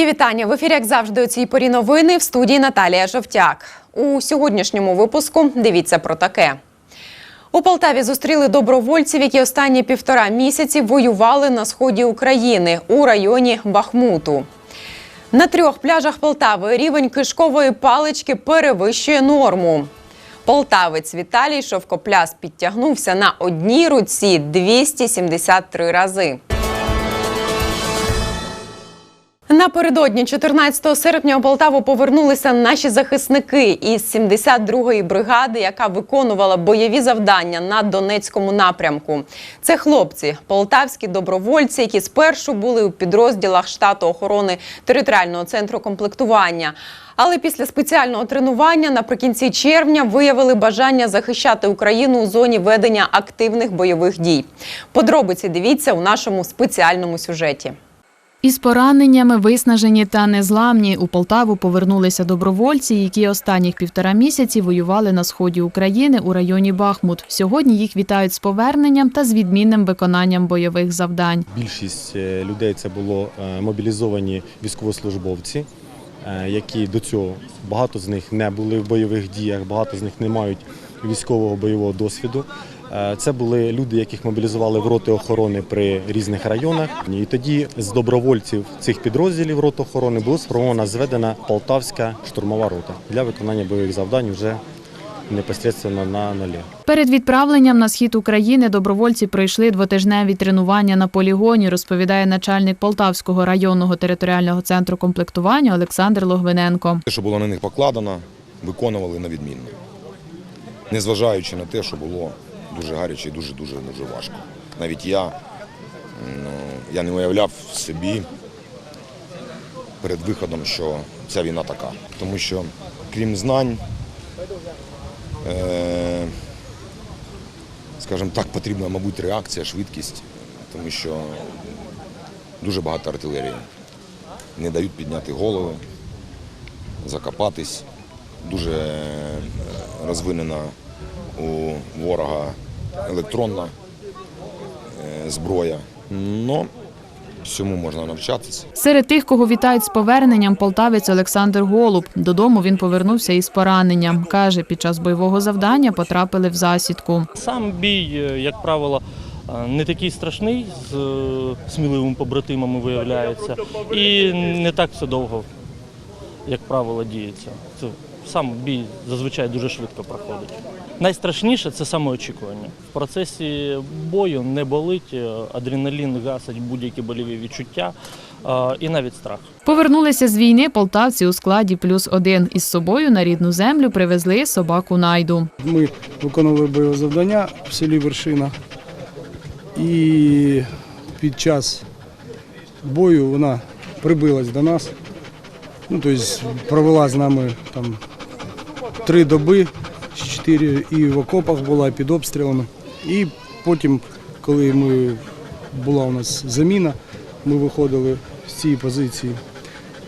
Мої вітання в ефірі, як завжди, у цій порі новини в студії Наталія Жовтяк. У сьогоднішньому випуску дивіться про таке. У Полтаві зустріли добровольців, які останні півтора місяці воювали на сході України у районі Бахмуту. На трьох пляжах Полтави рівень кишкової палички перевищує норму. Полтавець Віталій Шовкопляс підтягнувся на одній руці 273 рази. Напередодні 14 серпня у Полтаву повернулися наші захисники із 72-ї бригади, яка виконувала бойові завдання на Донецькому напрямку. Це хлопці, полтавські добровольці, які спершу були у підрозділах штату охорони територіального центру комплектування. Але після спеціального тренування наприкінці червня виявили бажання захищати Україну у зоні ведення активних бойових дій. Подробиці дивіться у нашому спеціальному сюжеті. Із пораненнями, виснажені та незламні у Полтаву повернулися добровольці, які останніх півтора місяці воювали на сході України у районі Бахмут. Сьогодні їх вітають з поверненням та з відмінним виконанням бойових завдань. Більшість е, людей це було е, мобілізовані військовослужбовці, е, які до цього багато з них не були в бойових діях, багато з них не мають військового бойового досвіду. Е, Це були люди, яких мобілізували в роти охорони при різних районах. І тоді з добровольців цих підрозділів рот охорони була сформована зведена Полтавська штурмова рота для виконання бойових завдань вже непосередньо на нулі. Перед відправленням на схід України добровольці пройшли двотижневі тренування на полігоні, розповідає начальник Полтавського районного територіального центру комплектування Олександр Логвиненко. Те, що було на них покладено, виконували на відмінно. Незважаючи на те, що було дуже гаряче і дуже-дуже дуже важко. Навіть я, ну, я не уявляв собі перед виходом, що ця війна така. Тому що, крім знань, е, скажімо так, потрібна, мабуть, реакція, швидкість, тому що дуже багато артилерії. Не дають підняти голови, закопатись. Дуже е, розвинена у ворога електронна е, зброя. Но всьому можна навчатися. Серед тих, кого вітають з поверненням, полтавець Олександр Голуб. Додому він повернувся із пораненням. Каже, під час бойового завдання потрапили в засідку. Сам бій, е, як правило, е, не такий страшний, з сміливими побратимами виявляється, і не так все довго, як правило, діється. Це сам бій зазвичай дуже швидко проходить. Найстрашніше це самоочікування. В процесі бою не болить, адреналін гасить будь-які боліві відчуття і навіть страх. Повернулися з війни полтавці у складі плюс один. Із собою на рідну землю привезли собаку найду. Ми виконували бойове завдання в селі Вершина. І під час бою вона прибилась до нас. Ну, тобто провела з нами там три доби, чотири і в окопах була, і під обстрілами. І потім, коли ми, була у нас заміна, ми виходили з цієї позиції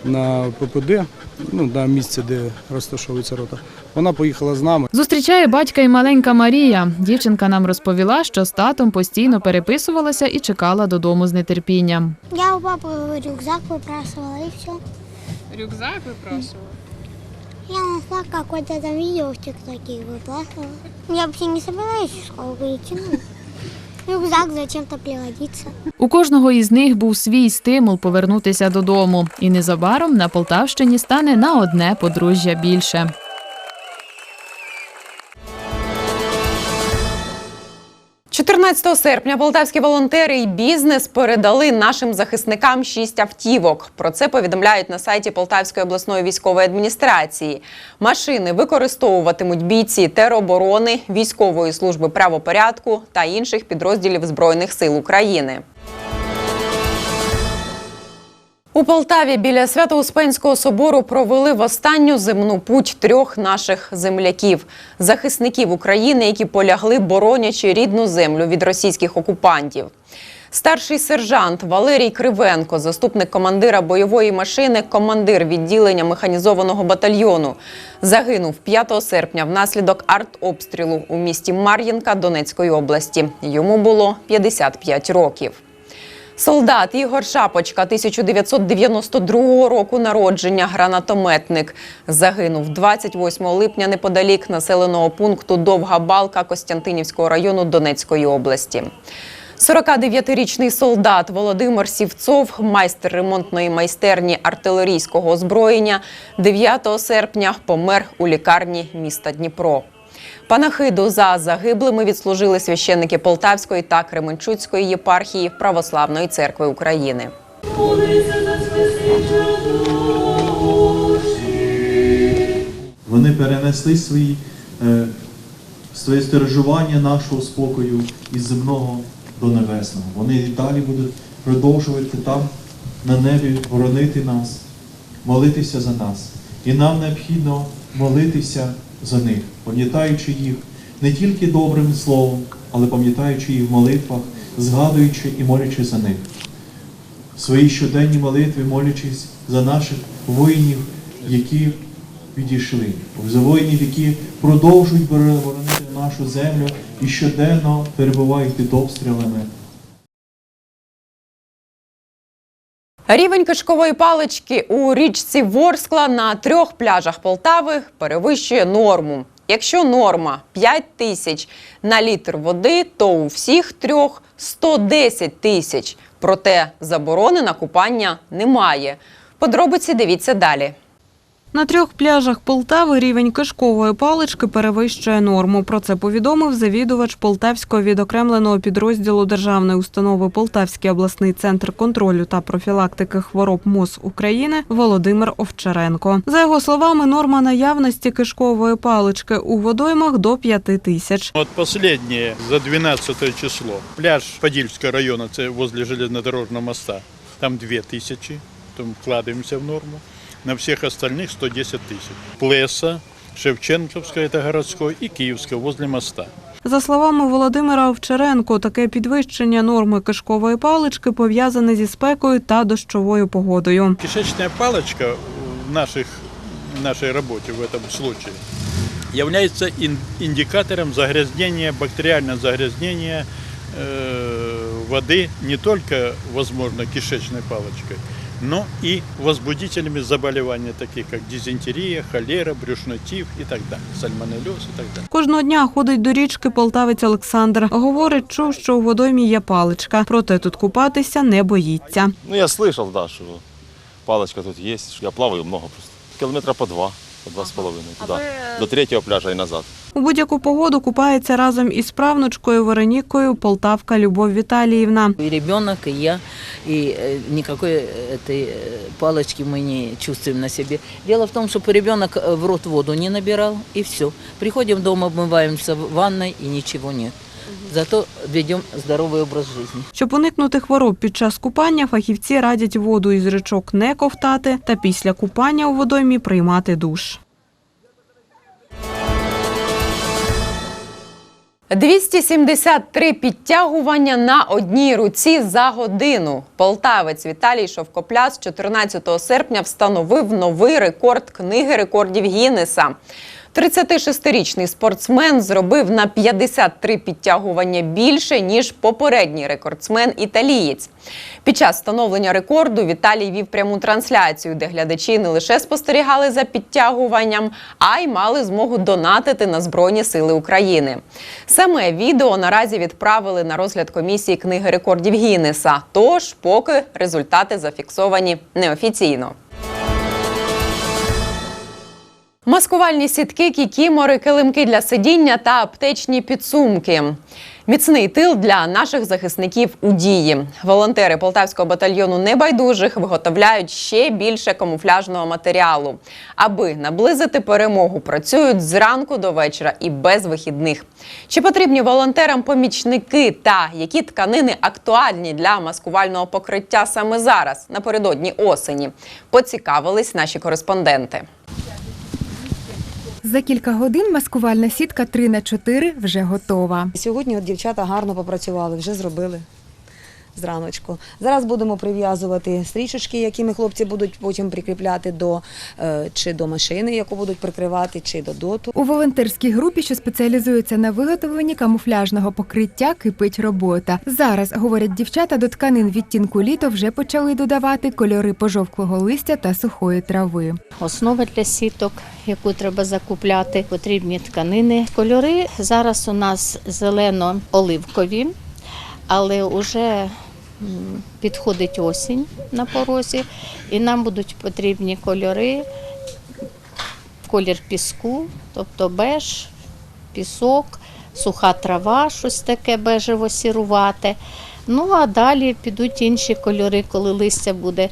на ППД, ну, на місце, де розташовується рота. Вона поїхала з нами. Зустрічає батька і маленька Марія. Дівчинка нам розповіла, що з татом постійно переписувалася і чекала додому з нетерпінням. Я у папы рюкзак выбрасывала и все. Рюкзак выпрашивал? Я нашла какое-то там видео в ТикТоке и выбрасывала. Я вообще не собираюсь в школу идти, ну, рюкзак зачем-то пригодится. У кожного із них був свій стимул повернутися додому. І незабаром на Полтавщині стане на одне подружжя більше. – 14 серпня полтавські волонтери і бізнес передали нашим захисникам шість автівок. Про це повідомляють на сайті Полтавської обласної військової адміністрації. Машини використовуватимуть бійці тероборони, військової служби правопорядку та інших підрозділів збройних сил України. У Полтаві біля Свято-Успенського собору провели в останню земну путь трьох наших земляків захисників України, які полягли боронячи рідну землю від російських окупантів. Старший сержант Валерій Кривенко, заступник командира бойової машини, командир відділення механізованого батальйону, загинув 5 серпня внаслідок артобстрілу у місті Мар'їнка Донецької області. Йому було 55 років. Солдат Ігор Шапочка, 1992 року народження, гранатометник, загинув 28 липня неподалік населеного пункту Довга Балка Костянтинівського району Донецької області. 49-річний солдат Володимир Сівцов, майстер ремонтної майстерні артилерійського озброєння, 9 серпня помер у лікарні міста Дніпро. Панахиду за загиблими відслужили священники Полтавської та Кременчуцької єпархії Православної церкви України. Вони перенесли свої, е, своє стережування нашого спокою із земного до небесного. Вони і далі будуть продовжувати там, на небі, боронити нас, молитися за нас. І нам необхідно молитися за них, пам'ятаючи їх не тільки добрим словом, але пам'ятаючи їх в молитвах, згадуючи і молячи за них. В своїй щоденній молитві молячись за наших воїнів, які відійшли, за воїнів, які продовжують боронити нашу землю і щоденно перебувають під обстрілами. Рівень кишкової палички у річці Ворскла на трьох пляжах Полтави перевищує норму. Якщо норма 5 тисяч на літр води, то у всіх трьох 110 тисяч. Проте заборони на купання немає. Подробиці дивіться далі. На трьох пляжах Полтави рівень кишкової палички перевищує норму. Про це повідомив завідувач Полтавського відокремленого підрозділу державної установи Полтавський обласний центр контролю та профілактики хвороб МОЗ України Володимир Овчаренко. За його словами, норма наявності кишкової палички у водоймах до 5 тисяч. Вот последнее, за 12 число. Пляж Подильского района, це возле железнодорожного моста. Там 2000, там вкладываемся в норму На всех остальных 110 тысяч. Плеса, Шевченковская, это городской, и Киевская, возле моста. За словами Володимира Овчаренко, таке підвищення норми кишкової палички пов'язане зі спекою та дощовою погодою. Кишечная палочка в наших, в нашей работе в этом случае является ин- индикатором загрязнения, бактериального загрязнения э, воды не только, возможно, кишечной палочкой, но и возбудителями заболевания, таких как дизентерия, холера, брюшной тиф и так далее, сальмонеллез и так далее. Кожного дня ходить до річки полтавець Олександр. Говорить, чув, що у водоймі є паличка, проте тут купатися не боїться. Ну, я слышал, да, що паличка тут є. Я плаваю много просто. кілометра по два, два с половиной туда. До третьего пляжа и назад. У будь-яку погоду купається разом із правнучкою Веронікою Полтавка Любов Віталіївна. И ребенок, и я, и э, никакой э, этой э, палочки мы не чувствуем на себе. Дело в том, что ребенок э, в рот воду не набирал, и все. Приходим дома, обмываемся в ванной, и ничего нет. Зато ведем здоровый образ жизни. Щоб уникнути хвороб під час купання, фахівці радять воду із річок не ковтати та після купання у водоймі приймати душ. 273 підтягування на одній руці за годину. Полтавець Віталій Шовкопляс 14 серпня встановив новий рекорд книги рекордів Гіннеса. 36-річний спортсмен зробив на 53 підтягування більше, ніж попередній рекордсмен італієць. Під час встановлення рекорду Віталій вів пряму трансляцію, де глядачі не лише спостерігали за підтягуванням, а й мали змогу донатити на Збройні Сили України. Саме відео наразі відправили на розгляд комісії книги рекордів Гіннеса. Тож, поки результати зафіксовані неофіційно. Маскувальні сітки, кікімори, килимки для сидіння та аптечні підсумки. Міцний тил для наших захисників у дії. Волонтери полтавського батальйону небайдужих виготовляють ще більше камуфляжного матеріалу. Аби наблизити перемогу, працюють зранку до вечора і без вихідних. Чи потрібні волонтерам помічники та які тканини актуальні для маскувального покриття саме зараз, напередодні осені? Поцікавились наші кореспонденти. За кілька годин маскувальна сітка 3 на 4 вже готова. Сьогодні от дівчата гарно попрацювали, вже зробили. Зраночку. Зараз будемо прив'язувати стрічечки, якими хлопці будуть потім прикріпляти до е, чи до машини, яку будуть прикривати, чи до доту. У волонтерській групі, що спеціалізується на виготовленні камуфляжного покриття, кипить робота. Зараз, говорять дівчата, до тканин відтінку літо вже почали додавати кольори пожовклого листя та сухої трави. Основа для сіток, яку треба закупляти, потрібні тканини. Кольори зараз у нас зелено-оливкові, але вже підходить осінь на порозі, і нам будуть потрібні кольори, колір піску, тобто беж, пісок, суха трава, щось таке бежево-сірувате. Ну а далі підуть інші кольори, коли листя буде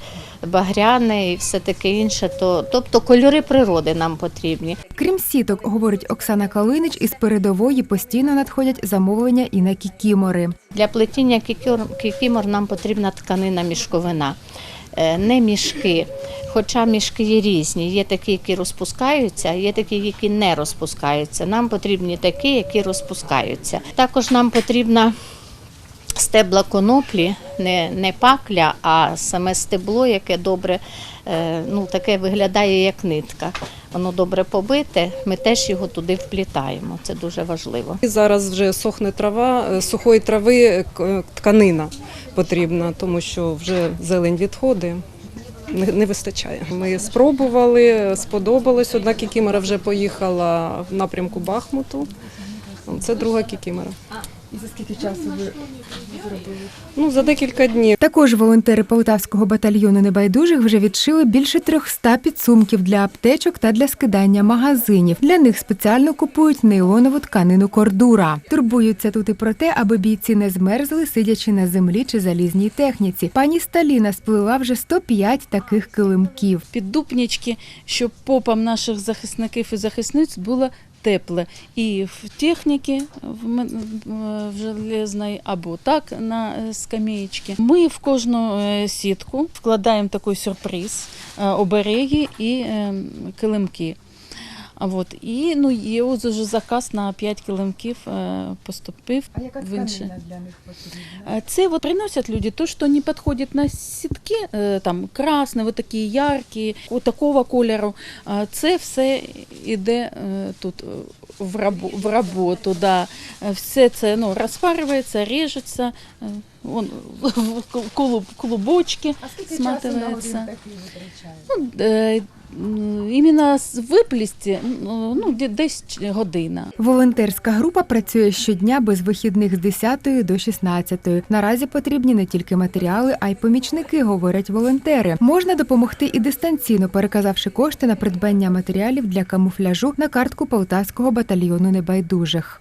багряне і все таке інше. То, тобто кольори природи нам потрібні. Крім сіток, говорить Оксана Калинич, із передової постійно надходять замовлення і на кікімори. Для плетіння кікімор нам потрібна тканина мішковина, Е, не мішки. Хоча мішки є різні. Є такі, які розпускаються, є такі, які не розпускаються. Нам потрібні такі, які розпускаються. Також нам потрібна стебла коноплі, не, не пакля, а саме стебло, яке добре, е, ну таке виглядає як нитка. Воно добре побите, ми теж його туди вплітаємо. Це дуже важливо. І Зараз вже сохне трава, е, сухої трави е, тканина потрібна, тому що вже зелень відходить. Не, вистачає. Ми спробували, сподобалось. Одна кікімора вже поїхала в напрямку Бахмуту. Це друга кікімора. І за скільки часу ви зробили? Ну, за декілька днів. Також волонтери Полтавського батальйону небайдужих вже відшили більше 300 підсумків для аптечок та для скидання магазинів. Для них спеціально купують нейлонову тканину кордура. Турбуються тут і про те, аби бійці не змерзли, сидячи на землі чи залізній техніці. Пані Сталіна сплела вже 105 таких килимків. піддупнички, щоб попам наших захисників і захисниць було тепле. І в техніці в, железній або так на е. Ми в кожну е, сітку вкладаємо такий сюрприз, е, обереги і е, килимки. А от і ну є ось уже заказ на 5 килимків е, поступив в інші. для них потрібна? Це вот приносят люди то, что не подходит на сітки, е, там красні, вот такі яркі, от такого кольору. Це все йде е, тут е, в рабо- в роботу. Да. Е, Все це ну, розпарюється, ріжеться, е, вон, клуб, клубочки сматується. Ну, е, м, іменно з виплісті ну, десь година. Волонтерська група працює щодня без вихідних з 10 до 16. Наразі потрібні не тільки матеріали, а й помічники, говорять волонтери. Можна допомогти і дистанційно, переказавши кошти на придбання матеріалів для камуфляжу на картку Полтавського батальйону небайдужих.